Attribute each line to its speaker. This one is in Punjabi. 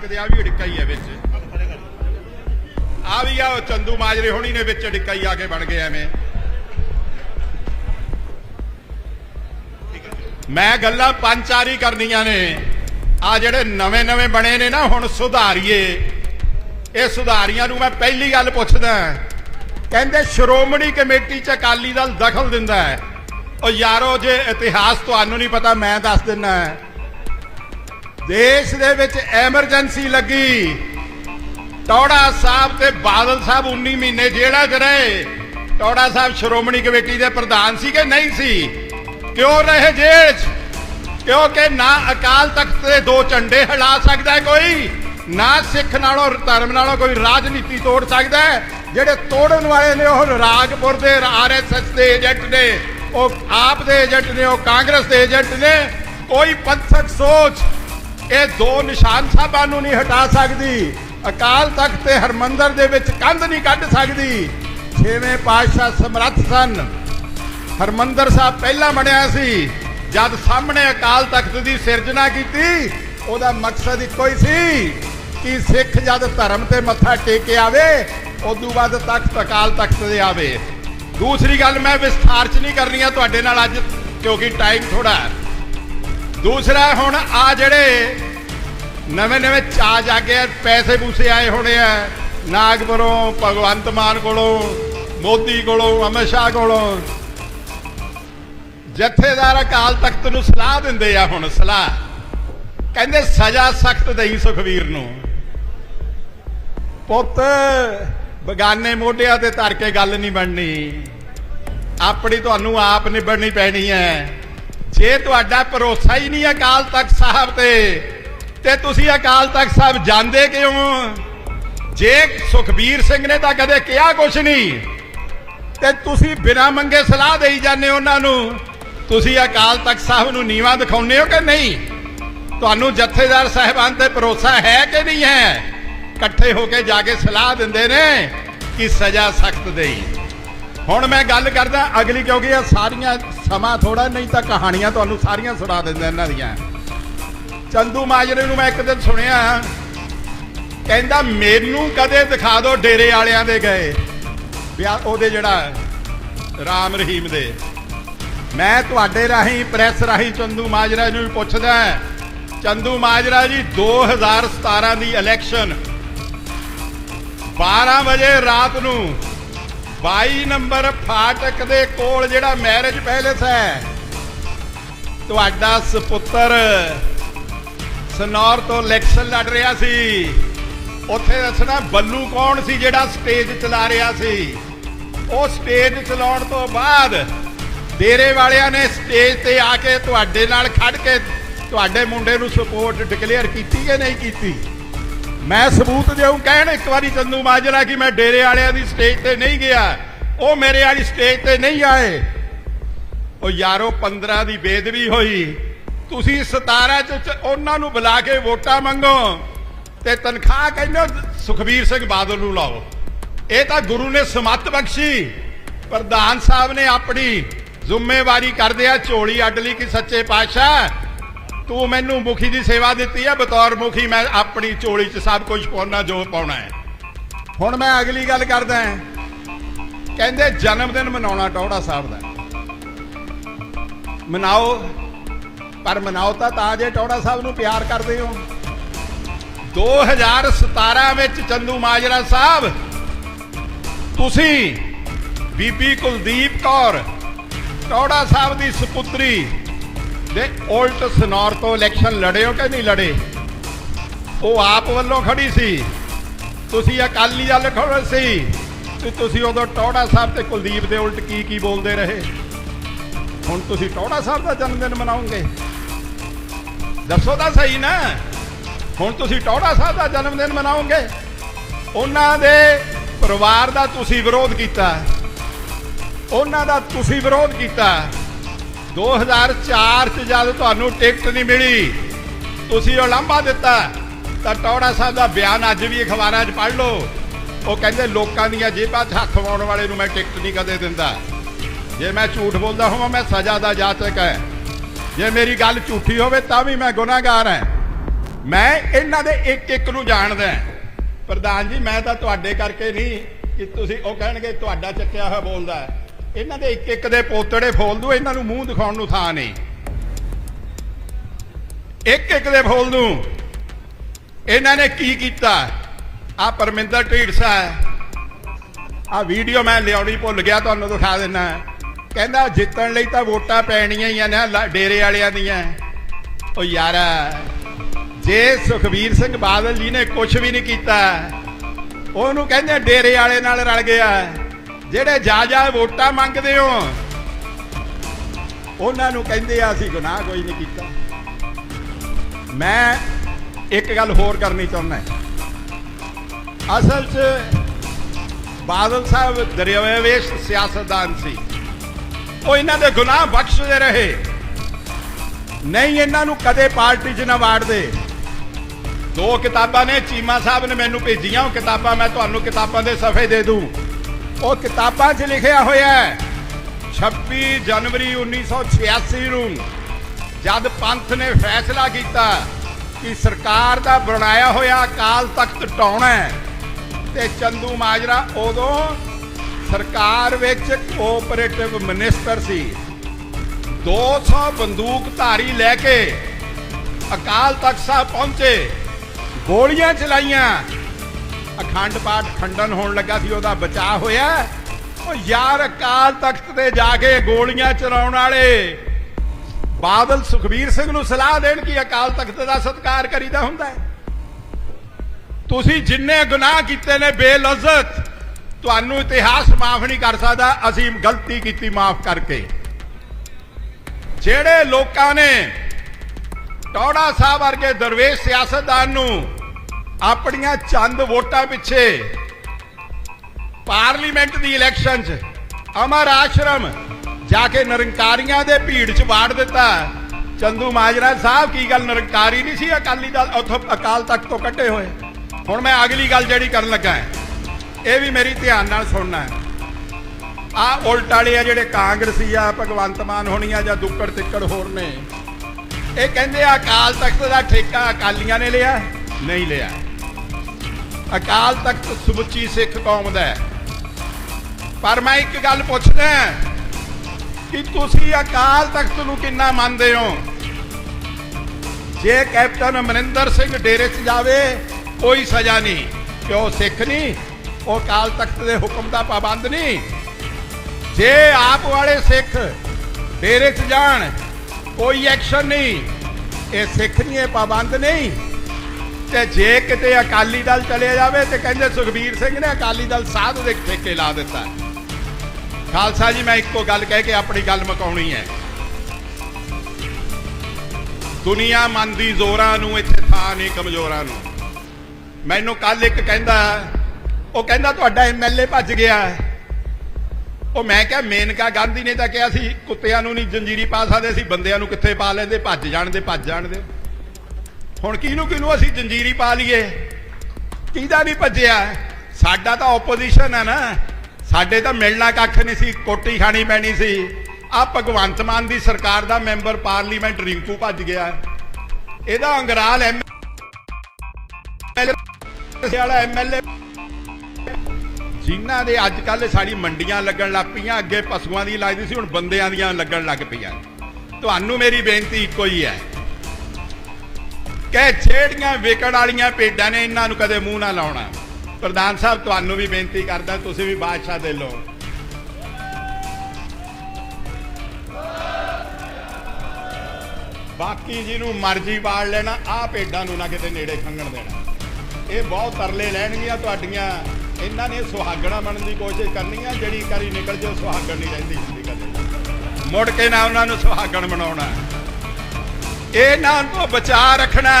Speaker 1: ਚੱਕਦੇ ਆ ਵੀ ਅੜਿੱਕਾ ਹੀ ਹੈ ਵਿੱਚ। ਆ ਵੀ ਆ ਚੰਦੂ ਮਾਜਰੇ ਹੋਣੀ ਨੇ ਵਿੱਚ ਅੜਿੱਕਾ ਹੀ ਆ ਕੇ ਬਣ ਗਏ ਐਵੇਂ। ਮੈਂ ਗੱਲਾਂ ਪੰਜ ਚਾਰ ਹੀ ਕਰਨੀਆਂ ਨੇ। ਆ ਜਿਹੜੇ ਨਵੇਂ ਨਵੇਂ ਬਣੇ ਨੇ ਨਾ, ਹੁਣ ਸੁਧਾਰੀਏ। ਇਹ ਸੁਧਾਰੀਆਂ ਨੂੰ ਮੈਂ ਪਹਿਲੀ ਗੱਲ ਪੁੱਛਦਾ ਕਹਿੰਦੇ ਸ਼੍ਰੋਮਣੀ ਕਮੇਟੀ ਚ ਅਕਾਲੀ ਦਲ ਦਖਲ ਦਿੰਦਾ ਹੈ। ਉਹ ਯਾਰੋ, ਜੇ ਇਤਿਹਾਸ ਤੁਹਾਨੂੰ ਨਹੀਂ ਪਤਾ, ਮੈਂ ਦੱਸ ਦਿੰਨਾ ਦੇਸ਼ ਦੇ ਵਿੱਚ ਐਮਰਜੈਂਸੀ ਲੱਗੀ। ਟੌੜਾ ਸਾਹਿਬ ਤੇ ਬਾਦਲ ਸਾਹਿਬ 19 ਮਹੀਨੇ ਜੇਲ੍ਹਾਂ 'ਚ ਰਹੇ। ਟੌੜਾ ਸਾਹਿਬ ਸ਼੍ਰੋਮਣੀ ਕਮੇਟੀ ਦੇ ਪ੍ਰਧਾਨ ਸੀ ਕਿ ਨਹੀਂ ਸੀ? ਕਿਉਂ ਰਹੇ ਜੇਲ੍ਹ 'ਚ? ਕਿਉਂਕਿ ਨਾ ਅਕਾਲ ਤਖਤ ਦੇ ਦੋ ਝੰਡੇ ਹਿਲਾ ਸਕਦਾ ਕੋਈ? ਨਾ ਸਿੱਖ ਨਾਲੋਂ, ਧਰਮ ਨਾਲੋਂ ਕੋਈ ਰਾਜਨੀਤੀ ਤੋੜ ਸਕਦਾ ਜਿਹੜੇ ਤੋੜਨ ਵਾਲੇ ਨੇ ਉਹ ਰਾਜਪੁਰ ਦੇ ਆਰਐਸਐਸ ਦੇ ਏਜੰਟ ਨੇ, ਉਹ ਆਪ ਦੇ ਏਜੰਟ ਨੇ, ਉਹ ਕਾਂਗਰਸ ਦੇ ਏਜੰਟ ਨੇ। ਕੋਈ ਪੰਥਕ ਸੋਚ ਇਹ ਦੋ ਨਿਸ਼ਾਨ ਸਾਹਿਬਾਂ ਨੂੰ ਨਹੀਂ ਹਟਾ ਸਕਦੀ। ਅਕਾਲ ਤਖਤ ਤੇ ਹਰਮੰਦਰ ਦੇ ਵਿੱਚ ਕੰਧ ਨਹੀਂ ਕੱਢ ਸਕਦੀ। ਛੇਵੇਂ ਪਾਤਸ਼ਾਹ ਸਮਰੱਥ ਸਨ। ਹਰਮੰਦਰ ਸਾਹਿਬ ਪਹਿਲਾਂ ਬਣਿਆ ਸੀ। ਜਦ ਸਾਹਮਣੇ ਅਕਾਲ ਤਖਤ ਦੀ ਸਿਰਜਣਾ ਕੀਤੀ, ਉਹਦਾ ਮਕਸਦ ਇੱਕੋ ਹੀ ਸੀ ਕਿ ਸਿੱਖ ਜਦ ਧਰਮ ਤੇ ਮੱਥਾ ਟੇਕ ਕੇ ਆਵੇ, ਉਦੋਂ ਬਾਅਦ ਤਖਤ ਅਕਾਲ ਤਖਤ ਦੇ ਆਵੇ। ਦੂਸਰੀ ਗੱਲ ਮੈਂ ਵਿਸਥਾਰ ਚ ਨਹੀਂ ਕਰਨੀ ਆ ਤੁਹਾਡੇ ਨਾਲ ਅੱਜ, ਕਿਉਂਕਿ ਟਾਈਮ ਥੋੜਾ ਹੈ। ਦੂਸਰਾ ਹੁਣ ਆ ਜਿਹੜੇ ਨਵੇਂ ਨਵੇਂ ਚਾਜ ਆ ਆ, ਪੈਸੇ ਪੂਸੇ ਆਏ ਹੋਣੇ ਆ ਨਾਗਪੁਰੋਂ ਭਗਵੰਤ ਮਾਨ ਕੋਲੋਂ ਮੋਦੀ ਕੋਲੋਂ ਅਮਿਤ ਸ਼ਾਹ ਕੋਲੋਂ। ਜਥੇਦਾਰ ਅਕਾਲ ਤਖਤ ਨੂੰ ਸਲਾਹ ਦਿੰਦੇ ਆ ਹੁਣ ਸਲਾਹ। ਕਹਿੰਦੇ ਸਜ਼ਾ ਸਖਤ ਦੇਈ ਸੁਖਵੀਰ ਨੂੰ। ਪੁੱਤ ਬਗਾਨੇ ਮੋਢਿਆਂ ਤੇ ਧਰ ਕੇ ਗੱਲ ਨਹੀਂ ਬਣਨੀ। ਆਪਣੀ ਤੁਹਾਨੂੰ ਆਪ ਨਿਬੜਨੀ ਪੈਣੀ ਹੈ। ਜੇ ਤੁਹਾਡਾ ਭਰੋਸਾ ਹੀ ਨਹੀਂ ਅਕਾਲ ਤਖਤ ਸਾਹਿਬ ਤੇ ਤੇ ਤੁਸੀਂ ਅਕਾਲ ਤਖਤ ਸਾਹਿਬ ਜਾਂਦੇ ਕਿਉਂ? ਜੇ ਸੁਖਬੀਰ ਸਿੰਘ ਨੇ ਤਾਂ ਕਦੇ ਕਿਹਾ ਕੁਛ ਨਹੀਂ। ਤੇ ਤੁਸੀਂ ਬਿਨਾਂ ਮੰਗੇ ਸਲਾਹ ਦੇਈ ਜਾਂਦੇ ਹੋ ਉਹਨਾਂ ਨੂੰ, ਤੁਸੀਂ ਅਕਾਲ ਤਖਤ ਸਾਹਿਬ ਨੂੰ ਨੀਵਾ ਦਿਖਾਉਂਦੇ ਹੋ ਕਿ ਨਹੀਂ? ਤੁਹਾਨੂੰ ਜਥੇਦਾਰ ਸਾਹਿਬਾਨ ਤੇ ਭਰੋਸਾ ਹੈ ਕਿ ਨਹੀਂ ਹੈ? ਇਕੱਠੇ ਹੋ ਕੇ ਜਾ ਕੇ ਸਲਾਹ ਦਿੰਦੇ ਨੇ ਕਿ ਸਜ਼ਾ ਸਖਤ ਦੇਈ। ਹੁਣ ਮੈਂ ਗੱਲ ਕਰਦਾ, ਅਗਲੀ ਕਿਉਂਕਿ ਇਹ ਸਾਰੀਆਂ ਸਮਾਂ ਥੋੜਾ ਨਹੀਂ ਤਾਂ ਕਹਾਣੀਆਂ ਤੁਹਾਨੂੰ ਸਾਰੀਆਂ ਸੁਣਾ ਦਿੰਦਾ ਇਹਨਾਂ ਦੀਆਂ। ਚੰਦੂ ਮਾਜਰੇ ਨੂੰ ਮੈਂ ਇੱਕ ਦਿਨ ਸੁਣਿਆ, ਕਹਿੰਦਾ, ਮੈਨੂੰ ਕਦੇ ਦਿਖਾ ਦਿਓ ਡੇਰੇ ਵਾਲਿਆਂ ਦੇ ਗਏ। ਵਿਆਹ, ਉਹਦੇ ਜਿਹੜਾ ਰਾਮ ਰਹੀਮ ਦੇ। ਮੈਂ ਤੁਹਾਡੇ ਰਾਹੀਂ, ਪ੍ਰੈਸ ਰਾਹੀਂ ਚੰਦੂ ਮਾਜਰਾ ਨੂੰ ਪੁੱਛਦਾ ਚੰਦੂ ਮਾਜਰਾ ਜੀ 2017 ਦੀ ਇਲੈਕਸ਼ਨ 12 ਵਜੇ ਰਾਤ ਨੂੰ 22 ਨੰਬਰ ਫਾਟਕ ਦੇ ਕੋਲ ਜਿਹੜਾ ਮੈਰਿਜ ਪੈਲੇਸ ਹੈ। ਤੁਹਾਡਾ ਸੁਪੁੱਤਰ ਸਨੌਰ ਤੋਂ ਇਲੈਕਸ਼ਨ ਲੜ ਰਿਹਾ ਸੀ। ਉੱਥੇ ਦੱਸਣਾ ਬੱਲੂ ਕੌਣ ਸੀ ਜਿਹੜਾ ਸਟੇਜ ਚਲਾ ਰਿਹਾ ਸੀ। ਉਹ ਸਟੇਜ ਚਲਾਉਣ ਤੋਂ ਬਾਅਦ ਡੇਰੇ ਵਾਲਿਆਂ ਨੇ ਸਟੇਜ ਤੇ ਆ ਕੇ ਤੁਹਾਡੇ ਨਾਲ ਖੜ ਕੇ ਤੁਹਾਡੇ ਮੁੰਡੇ ਨੂੰ ਸਪੋਰਟ ਡਿਕਲੇਅਰ ਕੀਤੀ ਕਿ ਨਹੀਂ ਕੀਤੀ? ਮੈਂ ਸਬੂਤ ਦੇਉਂ ਕਹਿਣ ਇੱਕ ਵਾਰੀ ਚੰਦੂ ਮਾਜਰਾ ਕਿ ਮੈਂ ਡੇਰੇ ਵਾਲਿਆਂ ਦੀ ਸਟੇਜ ਤੇ ਨਹੀਂ ਗਿਆ। ਉਹ ਮੇਰੇ ਵਾਲੀ ਸਟੇਜ ਤੇ ਨਹੀਂ ਆਏ। ਉਹ ਯਾਰੋ 15 ਦੀ ਬੇਦਬੀ ਹੋਈ। ਤੁਸੀਂ 17 ਚ ਉਹਨਾਂ ਨੂੰ ਬੁਲਾ ਕੇ ਵੋਟਾਂ ਮੰਗੋ ਤੇ ਤਨਖਾਹ ਕਹਿੰਦੇ ਸੁਖਬੀਰ ਸਿੰਘ ਬਾਦਲ ਨੂੰ ਲਾਓ। ਇਹ ਤਾਂ ਗੁਰੂ ਨੇ ਸਮੱਤ ਬਖਸ਼ੀ। ਪ੍ਰਧਾਨ ਸਾਹਿਬ ਨੇ ਆਪਣੀ ਜ਼ਿੰਮੇਵਾਰੀ ਕਰਦੇ ਆ, ਝੋਲੀ ਅੱਡ ਲਈ ਕਿ ਸੱਚੇ ਪਾਤਸ਼ਾਹ ਤੂੰ ਮੈਨੂੰ ਮੁਖੀ ਦੀ ਸੇਵਾ ਦਿੱਤੀ ਹੈ, ਬਤੌਰ ਮੁਖੀ ਮੈਂ ਆਪਣੀ ਝੋਲੀ 'ਚ ਸਭ ਕੁਝ ਪਾਉਣਾ, ਜੋ ਪਾਉਣਾ ਹੈ। ਹੁਣ ਮੈਂ ਅਗਲੀ ਗੱਲ ਕਰਦਾ ਹਾਂ। ਕਹਿੰਦੇ ਜਨਮ ਦਿਨ ਮਨਾਉਣਾ ਟੌੜਾ ਸਾਹਿਬ ਦਾ। ਮਨਾਓ, ਪਰ ਮਨਾਓ ਤਾਂ ਤਾਂ ਜੇ ਟੌੜਾ ਸਾਹਿਬ ਨੂੰ ਪਿਆਰ ਕਰਦੇ ਹੋ। 2017 ਵਿੱਚ ਚੰਦੂ ਮਾਜਰਾ ਸਾਹਿਬ, ਤੁਸੀਂ ਬੀਬੀ ਕੁਲਦੀਪ ਕੌਰ ਟੌੜਾ ਸਾਹਿਬ ਦੀ ਸੁਪੁੱਤਰੀ ਦੇ ਉਲਟ ਸਨੌਰ ਤੋਂ ਇਲੈਕਸ਼ਨ ਲੜੇ ਹੋ ਕਿ ਨਹੀਂ ਲੜੇ? ਉਹ ਆਪ ਵੱਲੋਂ ਖੜੀ ਸੀ। ਤੁਸੀਂ ਅਕਾਲੀ ਦਲ ਖੜੇ ਸੀ ਤੇ ਤੁਸੀਂ ਉਦੋਂ ਟੌੜਾ ਸਾਹਿਬ ਤੇ ਕੁਲਦੀਪ ਦੇ ਉਲਟ ਕੀ ਕੀ ਬੋਲਦੇ ਰਹੇ? ਹੁਣ ਤੁਸੀਂ ਟੌੜਾ ਸਾਹਿਬ ਦਾ ਜਨਮ ਦਿਨ ਮਨਾਓਗੇ ਦੱਸੋ ਤਾਂ ਸਹੀ ਨਾ। ਹੁਣ ਤੁਸੀਂ ਟੌੜਾ ਸਾਹਿਬ ਦਾ ਜਨਮ ਦਿਨ ਮਨਾਓਗੇ ਉਹਨਾਂ ਦੇ ਪਰਿਵਾਰ ਦਾ ਤੁਸੀਂ ਵਿਰੋਧ ਕੀਤਾ। ਉਹਨਾਂ ਦਾ ਤੁਸੀਂ ਵਿਰੋਧ ਕੀਤਾ। 2004 ਚ ਜਦ ਤੁਹਾਨੂੰ ਟਿਕਟ ਨਹੀਂ ਮਿਲੀ, ਤੁਸੀਂ ਉਹ ਲਾਂਭਾ ਦਿੱਤਾ, ਤਾਂ ਟੌੜਾ ਸਾਹਿਬ ਦਾ ਬਿਆਨ ਅੱਜ ਵੀ ਅਖਬਾਰਾਂ 'ਚ ਪੜ੍ਹ ਲਓ। ਉਹ ਕਹਿੰਦੇ ਲੋਕਾਂ ਦੀਆਂ ਜੇਬਾਂ 'ਚ ਹੱਥ ਪਾਉਣ ਵਾਲੇ ਨੂੰ ਮੈਂ ਟਿਕਟ ਨਹੀਂ ਕਦੇ ਦਿੰਦਾ। ਜੇ ਮੈਂ ਝੂਠ ਬੋਲਦਾ ਹੋਵਾਂ, ਮੈਂ ਸਜ਼ਾ ਦਾ ਜਾਚਕ ਹੈ। ਜੇ ਮੇਰੀ ਗੱਲ ਝੂਠੀ ਹੋਵੇ, ਤਾਂ ਵੀ ਮੈਂ ਗੁਨਾਹਗਾਰ ਹਾਂ। ਮੈਂ ਇਹਨਾਂ ਦੇ ਇੱਕ ਇੱਕ ਨੂੰ ਜਾਣਦਾ ਪ੍ਰਧਾਨ ਜੀ, ਮੈਂ ਤਾਂ ਤੁਹਾਡੇ ਕਰਕੇ ਨਹੀਂ ਕਿ ਤੁਸੀਂ ਉਹ ਕਹਿਣਗੇ, ਤੁਹਾਡਾ ਚੱਕਿਆ ਹੋਇਆ ਬੋਲਦਾ ਇਹਨਾਂ ਦੇ ਇੱਕ ਇੱਕ ਦੇ ਪੋਤੜੇ ਫੋਲ ਦੂ ਇਹਨਾਂ ਨੂੰ ਮੂੰਹ ਦਿਖਾਉਣ ਨੂੰ ਥਾਂ ਨਹੀਂ। ਇੱਕ ਇੱਕ ਦੇ ਫੋਲ ਦੂ ਇਹਨਾਂ ਨੇ ਕੀ ਕੀਤਾ? ਆ ਪਰਮਿੰਦਰ ਢੀਡਸਾ ਆ ਵੀਡੀਓ ਮੈਂ ਲਿਆਉਣੀ ਭੁੱਲ ਗਿਆ, ਤੁਹਾਨੂੰ ਦਿਖਾ ਦਿੰਨਾ। ਕਹਿੰਦਾ, ਜਿੱਤਣ ਲਈ ਤਾਂ ਵੋਟਾਂ ਪੈਣੀਆਂ ਹੀ ਆ ਨਾ ਡੇਰੇ ਵਾਲਿਆਂ ਦੀਆਂ। ਉਹ ਯਾਰ, ਜੇ ਸੁਖਬੀਰ ਸਿੰਘ ਬਾਦਲ ਜੀ ਨੇ ਕੁਝ ਵੀ ਨਹੀਂ ਕੀਤਾ, ਉਹਨੂੰ ਕਹਿੰਦੇ ਡੇਰੇ ਵਾਲੇ ਨਾਲ ਰਲ ਗਿਆ। ਜਿਹੜੇ ਜਾ ਜਾ ਵੋਟਾਂ ਮੰਗਦੇ ਹੋ, ਉਹਨਾਂ ਨੂੰ ਕਹਿੰਦੇ ਆ, ਅਸੀਂ ਗੁਨਾਹ ਕੋਈ ਨਹੀਂ ਕੀਤਾ। ਮੈਂ ਇੱਕ ਗੱਲ ਹੋਰ ਕਰਨੀ ਚਾਹੁੰਦਾ ਅਸਲ 'ਚ ਬਾਦਲ ਸਾਹਿਬ ਦਰਿਆਵੇਸ਼ ਸਿਆਸਤਦਾਨ ਸੀ। ਉਹ ਇਹਨਾਂ ਦੇ ਗੁਨਾਹ ਬਖਸ਼ਦੇ ਰਹੇ। ਨਹੀਂ ਇਹਨਾਂ ਨੂੰ ਕਦੇ ਪਾਰਟੀ 'ਚ ਨਾ ਵਾੜਦੇ। ਦੋ ਕਿਤਾਬਾਂ ਨੇ, ਚੀਮਾ ਸਾਹਿਬ ਨੇ ਮੈਨੂੰ ਭੇਜੀਆਂ, ਉਹ ਕਿਤਾਬਾਂ ਮੈਂ ਤੁਹਾਨੂੰ ਕਿਤਾਬਾਂ ਦੇ ਸਫੇ ਦੇ ਦੂੰ। ਉਹ ਕਿਤਾਬਾਂ 'ਚ ਲਿਖਿਆ ਹੋਇਆ ਹੈ। 26 ਜਨਵਰੀ 1986 ਨੂੰ ਜਦ ਪੰਥ ਨੇ ਫੈਸਲਾ ਕੀਤਾ ਕਿ ਸਰਕਾਰ ਦਾ ਬਣਾਇਆ ਹੋਇਆ ਅਕਾਲ ਤਖਤ ਢਾਉਣਾ ਹੈ, ਤੇ ਚੰਦੂ ਮਾਜਰਾ ਉਦੋਂ ਸਰਕਾਰ ਵਿੱਚ ਕੋਆਪਰੇਟਿਵ ਮਿਨਿਸਟਰ ਸੀ। 200 ਬੰਦੂਕ ਧਾਰੀ ਲੈ ਕੇ ਅਕਾਲ ਤਖਤ ਸਾਹਿਬ ਪਹੁੰਚੇ, ਗੋਲੀਆਂ ਚਲਾਈਆਂ ਅਖੰਡ ਪਾਠ ਖੰਡਨ ਹੋਣ ਲੱਗਾ ਸੀ, ਉਹਦਾ ਬਚਾਅ ਹੋਇਆ। ਉਹ ਯਾਰ ਅਕਾਲ ਤਖਤ ਤੇ ਜਾ ਕੇ ਗੋਲੀਆਂ ਚਲਾਉਣ ਵਾਲੇ। ਬਾਦਲ ਸੁਖਬੀਰ ਸਿੰਘ ਨੂੰ ਸਲਾਹ ਦੇਣ ਕਿ ਅਕਾਲ ਤਖਤ ਦਾ ਸਤਿਕਾਰ ਕਰੀਦਾ ਹੁੰਦਾ ਹੈ। ਤੁਸੀਂ ਜਿੰਨੇ ਗੁਨਾਹ ਕੀਤੇ ਨੇ ਬੇਲਜ਼ਤ, ਤੁਹਾਨੂੰ ਇਤਿਹਾਸ ਮਾਫ ਨਹੀਂ ਕਰ ਸਕਦਾ, ਅਸੀਂ ਗਲਤੀ ਕੀਤੀ ਮਾਫ ਕਰਕੇ। ਜਿਹੜੇ ਲੋਕਾਂ ਨੇ ਟੌੜਾ ਸਾਹਿਬ ਵਰਗੇ ਦਰਵੇਸ਼ ਸਿਆਸਤਦਾਨ ਨੂੰ ਆਪਣੀਆਂ ਚੰਦ ਵੋਟਾਂ ਪਿੱਛੇ ਪਾਰਲੀਮੈਂਟ ਦੀ ਇਲੈਕਸ਼ਨ 'ਚ ਅਮਰ ਆਸ਼ਰਮ ਜਾ ਕੇ ਨਿਰੰਕਾਰੀਆਂ ਦੇ ਭੀੜ 'ਚ ਵਾੜ ਦਿੱਤਾ। ਚੰਦੂ ਮਾਜਰਾ ਸਾਹਿਬ ਕੀ ਗੱਲ ਨਿਰੰਕਾਰੀ ਨਹੀਂ ਸੀ? ਅਕਾਲੀ ਦਲ ਉੱਥੋਂ ਅਕਾਲ ਤਖਤ ਤੋਂ ਕੱਟੇ ਹੋਏ। ਹੁਣ ਮੈਂ ਅਗਲੀ ਗੱਲ ਜਿਹੜੀ ਕਰਨ ਲੱਗਾ ਹਾਂ, ਇਹ ਵੀ ਮੇਰੀ ਧਿਆਨ ਨਾਲ ਸੁਣਨਾ ਹੈ। ਆ ਉਲਟ ਵਾਲੇ ਆ ਜਿਹੜੇ ਕਾਂਗਰਸੀ ਆ ਭਗਵੰਤ ਮਾਨ ਹੋਣੀ ਆ ਜਾਂ ਦੁੱਕੜ ਤਿੱਕੜ ਹੋਰ ਨੇ ਇਹ ਕਹਿੰਦੇ ਆ ਅਕਾਲ ਤਖਤ ਦਾ ਠੇਕਾ ਅਕਾਲੀਆਂ ਨੇ ਲਿਆ ਨਹੀਂ ਲਿਆ। ਅਕਾਲ ਤਖਤ ਸਮੁੱਚੀ ਸਿੱਖ ਕੌਮ ਦਾ ਹੈ। ਪਰ ਮੈਂ ਇੱਕ ਗੱਲ ਪੁੱਛਦਾ ਕਿ ਤੁਸੀਂ ਅਕਾਲ ਤਖਤ ਨੂੰ ਕਿੰਨਾ ਮੰਨਦੇ ਹੋ? ਜੇ ਕੈਪਟਨ ਅਮਰਿੰਦਰ ਸਿੰਘ ਡੇਰੇ 'ਚ ਜਾਵੇ, ਕੋਈ ਸਜ਼ਾ ਨਹੀਂ। ਕਿ ਉਹ ਸਿੱਖ ਨਹੀਂ, ਉਹ ਅਕਾਲ ਤਖਤ ਦੇ ਹੁਕਮ ਦਾ ਪਾਬੰਦ ਨਹੀਂ। ਜੇ ਆਪ ਵਾਲੇ ਸਿੱਖ ਡੇਰੇ 'ਚ ਜਾਣ, ਕੋਈ ਐਕਸ਼ਨ ਨਹੀਂ। ਇਹ ਸਿੱਖ ਨਹੀਂ, ਇਹ ਪਾਬੰਦ ਨਹੀਂ। ਤੇ ਜੇ ਕਿਤੇ ਅਕਾਲੀ ਦਲ ਚਲੇ ਜਾਵੇ ਤੇ ਕਹਿੰਦੇ ਸੁਖਬੀਰ ਸਿੰਘ ਨੇ ਅਕਾਲੀ ਦਲ ਸਾਧ ਦੇ ਠੇਕੇ ਲਾ ਦਿੱਤਾ। ਖਾਲਸਾ ਜੀ, ਮੈਂ ਇੱਕੋ ਗੱਲ ਕਹਿ ਕੇ ਆਪਣੀ ਗੱਲ ਮਕਾਉਣੀ ਹੈ। ਦੁਨੀਆ ਮੰਨਦੀ ਜ਼ੋਰਾਂ ਨੂੰ, ਇੱਥੇ ਥਾਂ ਨਹੀਂ ਕਮਜ਼ੋਰਾਂ ਨੂੰ। ਮੈਨੂੰ ਕੱਲ ਇੱਕ ਕਹਿੰਦਾ, ਉਹ ਕਹਿੰਦਾ ਤੁਹਾਡਾ ਐਮਐਲਏ ਭੱਜ ਗਿਆ। ਉਹ ਮੈਂ ਕਿਹਾ, ਮੇਨਕਾ ਗਾਂਧੀ ਨੇ ਤਾਂ ਕਿਹਾ ਸੀ, ਕੁੱਤਿਆਂ ਨੂੰ ਨਹੀਂ ਜੰਜੀਰੀ ਪਾ ਸਕਦੇ ਸੀ ਬੰਦਿਆਂ ਨੂੰ ਕਿੱਥੇ ਪਾ ਲੈਂਦੇ? ਭੱਜ ਜਾਣ ਦੇ, ਭੱਜ ਜਾਣ ਦੇ। ਹੁਣ ਕਿਹਨੂੰ ਕਿਹਨੂੰ ਅਸੀਂ ਜੰਜੀਰੀ ਪਾ ਲਈਏ? ਕਿਹਦਾ ਨਹੀਂ ਭੱਜਿਆ? ਸਾਡਾ ਤਾਂ ਆਪੋਜੀਸ਼ਨ ਹੈ ਨਾ। ਸਾਡੇ ਤਾਂ ਮਿਲਣਾ ਕੱਖ ਨਹੀਂ ਸੀ, ਕੋਟੀ ਖਾਣੀ ਪੈਣੀ ਸੀ। ਆ ਭਗਵੰਤ ਮਾਨ ਦੀ ਸਰਕਾਰ ਦਾ ਮੈਂਬਰ ਪਾਰਲੀਮੈਂਟ ਰਿੰਕੂ ਭੱਜ ਗਿਆ। ਇਹਦਾ ਅੰਗਰਾਲ ਐਮ ਵਾਲਾ ਐਮਐਲਏ ਜਿਨ੍ਹਾਂ ਦੇ ਅੱਜ ਕੱਲ ਸਾਡੀ ਮੰਡੀਆਂ ਲੱਗਣ ਲੱਗ ਪਈਆਂ, ਅੱਗੇ ਪਸ਼ੂਆਂ ਦੀ ਲੱਗਦੀ ਸੀ, ਹੁਣ ਬੰਦਿਆਂ ਦੀਆਂ ਲੱਗਣ ਲੱਗ ਪਈਆਂ। ਤੁਹਾਨੂੰ ਮੇਰੀ ਬੇਨਤੀ ਇੱਕੋ ਹੀ ਹੈ। ਕਿ ਜਿਹੜੀਆਂ ਵਿਕਣ ਵਾਲੀਆਂ ਭੇਡਾਂ ਨੇ, ਇਹਨਾਂ ਨੂੰ ਕਦੇ ਮੂੰਹ ਨਾ ਲਾਉਣਾ। ਪ੍ਰਧਾਨ ਸਾਹਿਬ, ਤੁਹਾਨੂੰ ਵੀ ਬੇਨਤੀ ਕਰਦਾ, ਤੁਸੀਂ ਵੀ ਬਾਦਸ਼ਾਹ ਦੇ ਲੋ ਬਾਕੀ ਜਿਹਨੂੰ ਮਰਜ਼ੀ ਬਾੜ ਲੈਣਾ, ਆਹ ਭੇਡਾਂ ਨੂੰ ਨਾ ਕਿਤੇ ਨੇੜੇ ਖੰਗਣ ਦੇਣਾ। ਇਹ ਬਹੁਤ ਤਰਲੇ ਲੈਣਗੀਆਂ ਤੁਹਾਡੀਆਂ। ਇਹਨਾਂ ਨੇ ਸੁਹਾਗਣਾ ਬਣਨ ਦੀ ਕੋਸ਼ਿਸ਼ ਕਰਨੀ ਆ, ਜਿਹੜੀ ਕਰੀ ਨਿਕਲ ਜਾਓ, ਸੁਹਾਗਣ ਨਹੀਂ ਰਹਿੰਦੀ ਹੁੰਦੀ ਕਦੇ। ਮੁੜ ਕੇ ਨਾ ਉਹਨਾਂ ਨੂੰ ਸੁਹਾਗਣ ਬਣਾਉਣਾ। ਇਹਨਾਂ ਤੋਂ ਬਚਾ ਰੱਖਣਾ